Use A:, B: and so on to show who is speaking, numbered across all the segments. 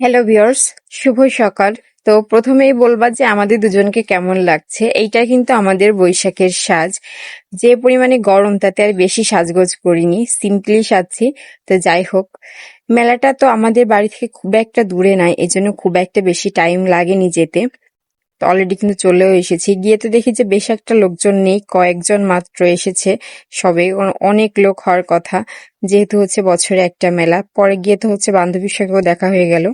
A: Hello viewers শুভ সকাল। তো প্রথমেই বলবা যে আমাদের দুজনকে কেমন লাগছে? এইটা কিন্তু আমাদের বৈশাখের সাজ। যে পরিমাণে গরম, তাতে আর বেশি সাজগোজ করিনি। সিম্পলি সাজছি। তো যাই হোক, মেলাটা তো আমাদের বাড়ি থেকে খুব একটা দূরে নাই এজন্য খুব একটা বেশি টাইম লাগেনি যেতে। তো অলরেডি কিন্তু চলেও এসেছি। গিয়ে তো দেখি যে বেশ একটা লোকজন নেই, কয়েকজন মাত্র এসেছে সবে। অনেক লোক হওয়ার কথা। যেহেতু হচ্ছে বছরে একটা মেলা, পরে গিয়ে তো হচ্ছে বান্ধবীর সঙ্গেও দেখা হয়ে গেল।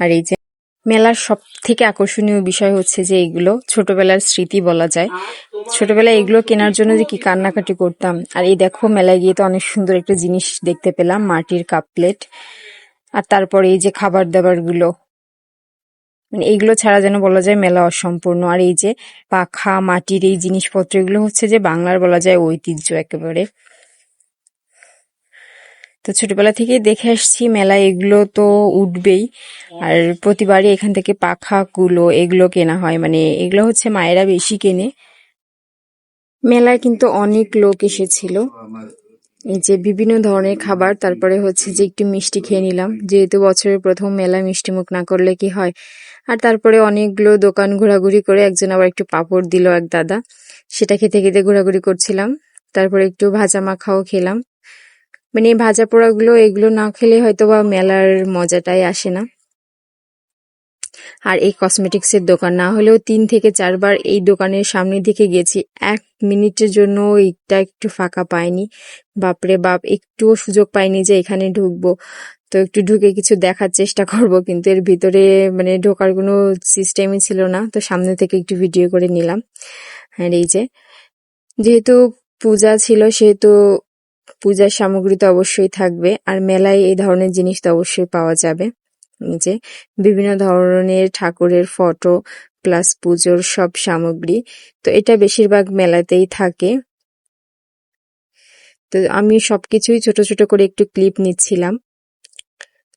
A: আর এই যে মেলার সব থেকে আকর্ষণীয় বিষয় হচ্ছে যে এগুলো, ছোটবেলার স্মৃতি বলা যায়। ছোটবেলায় এগুলো কেনার জন্য যে কি কান্নাকাটি করতাম। আর এই দেখো, মেলায় গিয়ে তো অনেক সুন্দর একটা জিনিস দেখতে পেলাম, মাটির কাপ প্লেট। আর তারপরে এই যে খাবার দাবারগুলো মানে এইগুলো ছাড়া যেন বলা যায় মেলা অসম্পূর্ণ। আর এই যে পাখা মাটির এই জিনিসপত্র এগুলো হচ্ছে যে বাংলার বলা যায় ঐতিহ্য একেবারে। তো ছোটবেলা থেকেই দেখে আসছি মেলায় এগুলো তো উঠবেই। আর প্রতিবারই এখান থেকে পাখা কুলো এগুলো কেনা হয়। মানে এগুলো হচ্ছে মায়েরা বেশি কেনে। মেলায় কিন্তু অনেক লোক এসেছিল। এই যে বিভিন্ন ধরনের খাবার, তারপরে হচ্ছে যে একটু মিষ্টি খেয়ে নিলাম। যেহেতু বছরের প্রথম মেলা মিষ্টি মুখ না করলে কি হয়? আর তারপরে অনেকগুলো দোকান ঘোরাঘুরি করে একজন আবার একটু পাপড় দিল এক দাদা। সেটা খেতে খেতে ঘোরাঘুরি করছিলাম। তারপরে একটু ভাজা মাখাও খেলাম। মানে ভাজা পোড়াগুলো, এগুলো না খেলে হয়তো বা মেলার মজাটাই আসে না। আর এই কসমেটিক্সের দোকান। না হলেও তিন থেকে চারবার এই দোকানের সামনের দিকে গেছি এক মিনিটের জন্য এইটা একটু ফাঁকা পাইনি। বাপরে বাপ, একটুও সুযোগ পাইনি যে এখানে ঢুকবো। তো একটু ঢুকে কিছু দেখার চেষ্টা করব, কিন্তু এর ভিতরে মানে ঢোকার কোনো সিস্টেমই ছিল না। তো সামনে থেকে একটু ভিডিও করে নিলাম। আর এই যে, যেহেতু পূজা ছিল, সেহেতু পূজার সামগ্রী তো অবশ্যই থাকবে। আর মেলায় এই ধরনের জিনিস তো অবশ্যই পাওয়া যাবে। যে বিভিন্ন ধরনের ঠাকুরের ফটো প্লাস পুজোর সব সামগ্রী। তো এটা বেশিরভাগ মেলাতেই থাকে। তো আমি সবকিছুই ছোট ছোট করে একটু ক্লিপ নিচ্ছিলাম।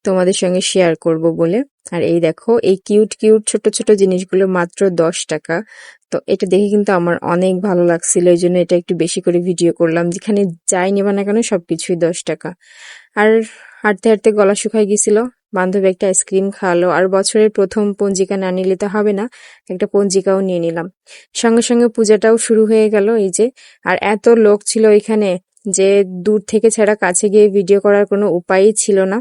A: তোমাদের সঙ্গে শেয়ার করব বলে। আর এই দেখো, এই কিউট কিউট ছোট ছোট জিনিসগুলো মাত্র দশ টাকা। তো এটা দেখে কিন্তু আমার অনেক ভালো লাগছিল, এই জন্য এটা একটু বেশি করে ভিডিও করলাম, যেখানে যাই নেবা না কেন সবকিছুই দশ টাকা। আর হাঁটতে হাঁটতে গলা শুকাই গেছিল। বান্ধবী একটা আইসক্রিম খাওয়ালো আর বছরের প্রথম পঞ্জিকা না নিলে তো হবে না, একটা পঞ্জিকাও নিয়ে নিলাম। সঙ্গে সঙ্গে পূজাটাও শুরু হয়ে গেল এই যে, আর এত লোক ছিল এখানে যে দূর থেকে ছাড়া কাছে গিয়ে ভিডিও করার কোনো উপায়ই ছিল না।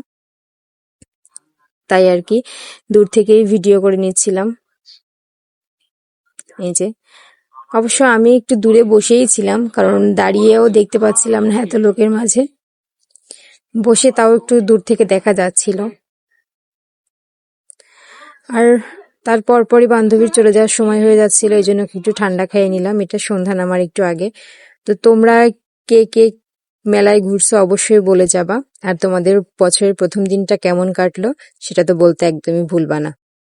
A: তাই আর কি, দূর থেকেই ভিডিও করে নিচ্ছিলাম। এই যে, অবশ্য আমি একটু দূরে বসেই ছিলাম, কারণ দাঁড়িয়েও দেখতে পাচ্ছিলাম না এত লোকের মাঝে। বসে তাও একটু দূর থেকে দেখা যাচ্ছিল। আর তারপর পরই বান্ধবীর চলে যাওয়ার সময় হয়ে যাচ্ছিল, এই জন্য একটু ঠান্ডা খেয়ে নিলাম। এটা সন্ধ্যা নামার একটু আগে। তো তোমরা কে কে মেলায় ঘুরছো অবশ্যই বলে যাবা। আর তোমাদের বছরের প্রথম দিনটা কেমন কাটলো, সেটা তো বলতে একদমই ভুলবা না।